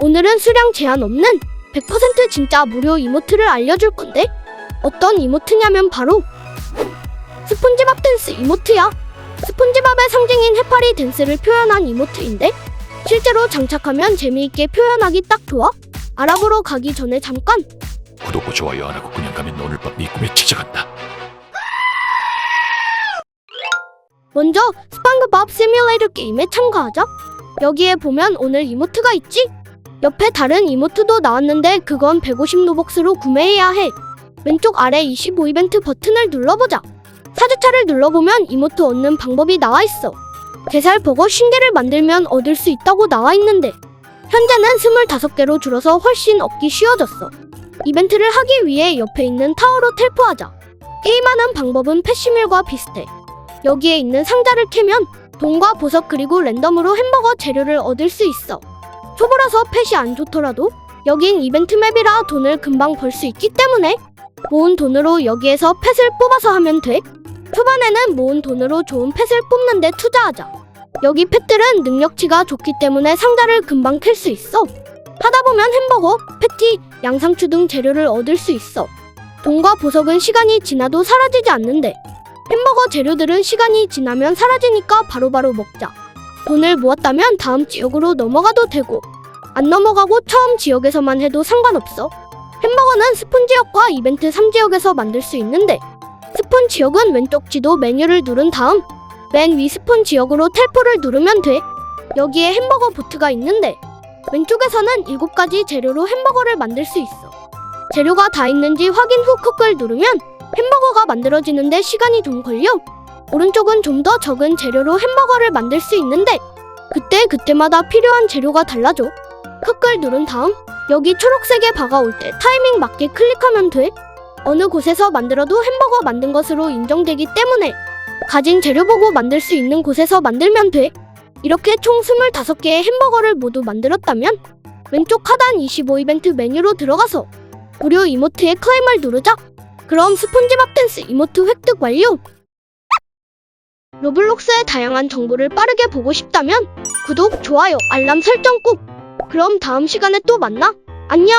오늘은 수량 제한 없는 100% 진짜 무료 이모트를 알려줄 건데 어떤 이모트냐면 바로 스폰지밥 댄스 이모트야. 스폰지밥의 상징인 해파리 댄스를 표현한 이모트인데 실제로 장착하면 재미있게 표현하기 딱 좋아. 알아보러 가기 전에 잠깐 구독과 좋아요 안 하고 그냥 가면 오늘 밤 네 꿈에 찾아간다. 먼저 스판그밥 시뮬레이터 게임에 참가하자. 여기에 보면 오늘 이모트가 있지? 옆에 다른 이모트도 나왔는데 그건 150 로벅스로 구매해야 해. 왼쪽 아래 25 이벤트 버튼을 눌러보자. 사주차를 눌러보면 이모트 얻는 방법이 나와 있어. 게살 버거 50개를 만들면 얻을 수 있다고 나와 있는데 현재는 25개로 줄어서 훨씬 얻기 쉬워졌어. 이벤트를 하기 위해 옆에 있는 타워로 텔포하자. 게임하는 방법은 패시밀과 비슷해. 여기에 있는 상자를 캐면 돈과 보석 그리고 랜덤으로 햄버거 재료를 얻을 수 있어. 초보라서 펫이 안 좋더라도 여긴 이벤트 맵이라 돈을 금방 벌 수 있기 때문에 모은 돈으로 여기에서 펫을 뽑아서 하면 돼. 초반에는 모은 돈으로 좋은 펫을 뽑는데 투자하자. 여기 펫들은 능력치가 좋기 때문에 상자를 금방 캘 수 있어. 하다 보면 햄버거, 패티, 양상추 등 재료를 얻을 수 있어. 돈과 보석은 시간이 지나도 사라지지 않는데 햄버거 재료들은 시간이 지나면 사라지니까 바로바로 먹자. 돈을 모았다면 다음 지역으로 넘어가도 되고 안 넘어가고 처음 지역에서만 해도 상관없어. 햄버거는 스푼 지역과 이벤트 3지역에서 만들 수 있는데 스푼 지역은 왼쪽 지도 메뉴를 누른 다음 맨 위 스푼 지역으로 텔포를 누르면 돼. 여기에 햄버거 보트가 있는데 왼쪽에서는 7가지 재료로 햄버거를 만들 수 있어. 재료가 다 있는지 확인 후 쿡을 누르면 햄버거가 만들어지는데 시간이 좀 걸려. 오른쪽은 좀 더 적은 재료로 햄버거를 만들 수 있는데 그때 그때마다 필요한 재료가 달라져. 흑을 누른 다음 여기 초록색의 바가 올 때 타이밍 맞게 클릭하면 돼. 어느 곳에서 만들어도 햄버거 만든 것으로 인정되기 때문에 가진 재료 보고 만들 수 있는 곳에서 만들면 돼. 이렇게 총 25개의 햄버거를 모두 만들었다면 왼쪽 하단 25 이벤트 메뉴로 들어가서 무료 이모트의 클레임을 누르자. 그럼 스폰지밥 댄스 이모트 획득 완료! 로블록스의 다양한 정보를 빠르게 보고 싶다면 구독, 좋아요, 알람 설정 꾹! 그럼 다음 시간에 또 만나! 안녕!